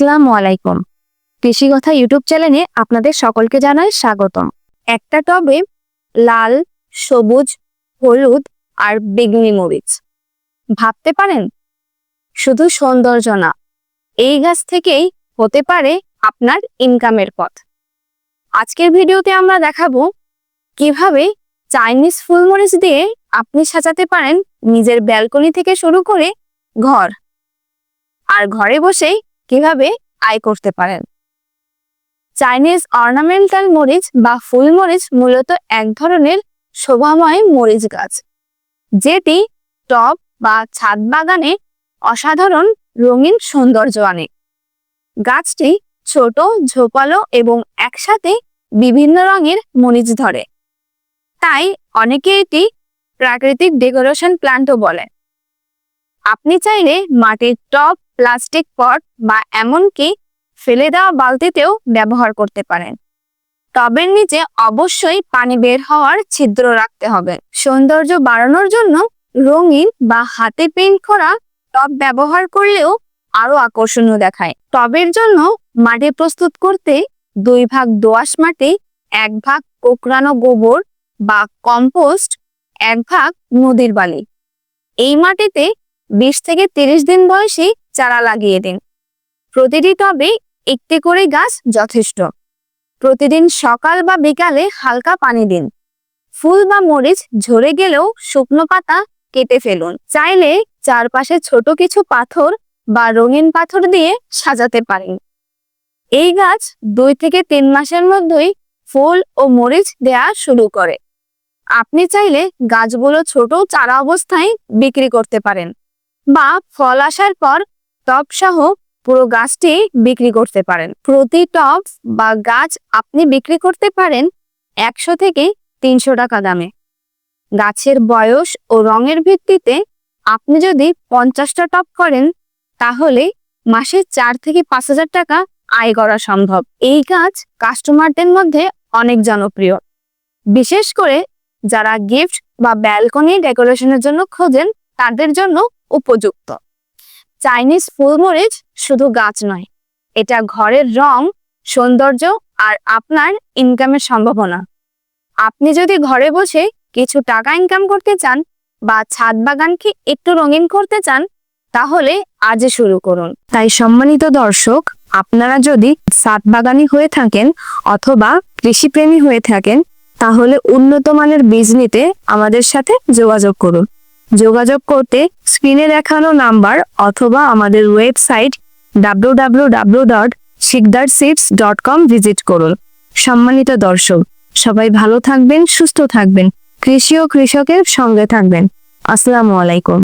আসসালামু আলাইকুম। কৃষি কথা ইউটিউব চ্যানেলে আপনাদের সকলকে জানাই স্বাগতম। একটা টবে লাল, সবুজ, হলুদ আর বেগুনি মরিচ। ভাবতে পারেন? শুধু সৌন্দর্য না, এই গাছ থেকেই হতে পারে আপনার ইনকামের পথ। আজকের ভিডিওতে আমরা দেখাবো কীভাবে চাইনিজ ফুলমরিচ দিয়ে আপনি সাজাতে পারেন নিজের ব্যালকনি থেকে শুরু করে ঘর। আর ঘরে বসেই কীভাবে আয় করতে পারেন? চাইনিজ অর্নামেন্টাল মরিচ বা ফুল মরিচ মূলত এক ধরনের শোভাময় মরিচ গাছ, যেটি টব বা ছাদ বাগানে অসাধারণ রঙিন সৌন্দর্য আনে। গাছটি ছোট, ঝোপালো এবং একসাথে বিভিন্ন রঙের মরিচ ধরে। তাই অনেকে এটি প্রাকৃতিক ডেকোরেশন প্ল্যান্টও বলে। আপনি চাইলে মাটির টব প্লাস্টিক পট বা এমনকি ফেলে দেওয়া বালতিতেও ব্যবহার করতে পারেন। টবের নিচে অবশ্যই পানি বের হওয়ার ছিদ্র রাখতে হবে। সৌন্দর্য বাড়ানোর জন্য রঙিন বা হাতে পেইন্ট করা টব ব্যবহার করলেও আরও আকর্ষণীয় দেখায়। টবের জন্য মাটি প্রস্তুত করতে দুই ভাগ দোআঁশ মাটি, এক ভাগ কোকড়ানো গোবর বা কম্পোস্ট, এক ভাগ নদীর বালি। এই মাটিতে বিশ থেকে তিরিশ দিন বয়সী চারা লাগিয়ে দিন। প্রতিটি টবে একটি করে গাছ যথেষ্ট। প্রতিদিন সকাল বা বিকালে হালকা পানি দিন। ফুল বা মরিচ ঝরে গেলেও শুকনো পাতা কেটে ফেলুন। চাইলে চারপাশে ছোট কিছু পাথর বা রঙিন পাথর দিয়ে সাজাতে পারেন। এই গাছ দুই থেকে তিন মাসের মধ্যেই ফুল ও মরিচ দেয়া শুরু করে। আপনি চাইলে গাছগুলো ছোট চারা অবস্থায় বিক্রি করতে পারেন বা ফল আসার পর টব সহ পুরো গাছটি বিক্রি করতে পারেন। প্রতি টব বা গাছ আপনি বিক্রি করতে পারেন একশো থেকে তিনশো টাকা দামে। গাছের বয়স ও রঙের ভিত্তিতে আপনি যদি পঞ্চাশটা টপ করেন, তাহলে মাসে চার থেকে পাঁচ হাজার টাকা আয় করা সম্ভব। এই গাছ কাস্টমারদের মধ্যে অনেক জনপ্রিয়। বিশেষ করে যারা গিফট বা ব্যালকনি ডেকোরেশনের জন্য খোঁজেন, তাদের জন্য উপযুক্ত। চাইনিজ ফুলমরিচ শুধু গাছ নয়, এটা ঘরের রং, সৌন্দর্য আর আপনার ইনকামের সম্ভাবনা। আপনি যদি ঘরে বসে কিছু টাকা ইনকাম করতে চান বা ছাদ বাগানকে একটু রঙিন করতে চান, তাহলে আজই শুরু করুন। তাই সম্মানিত দর্শক, আপনারা যদি ছাদ বাগানি হয়ে থাকেন অথবা কৃষিপ্রেমী হয়ে থাকেন, তাহলে উন্নত মানের বীজ নিতে আমাদের সাথে যোগাযোগ করুন। যোগাযোগ করতে স্ক্রিনে দেখানো নাম্বার অথবা আমাদের website W dot sips dot com visit করুন। সম্মানিত দর্শক, সবাই ভালো থাকবেন, সুস্থ থাকবেন। কৃষি ও কৃষকের সঙ্গে থাকবেন। আসসালামু আলাইকুম।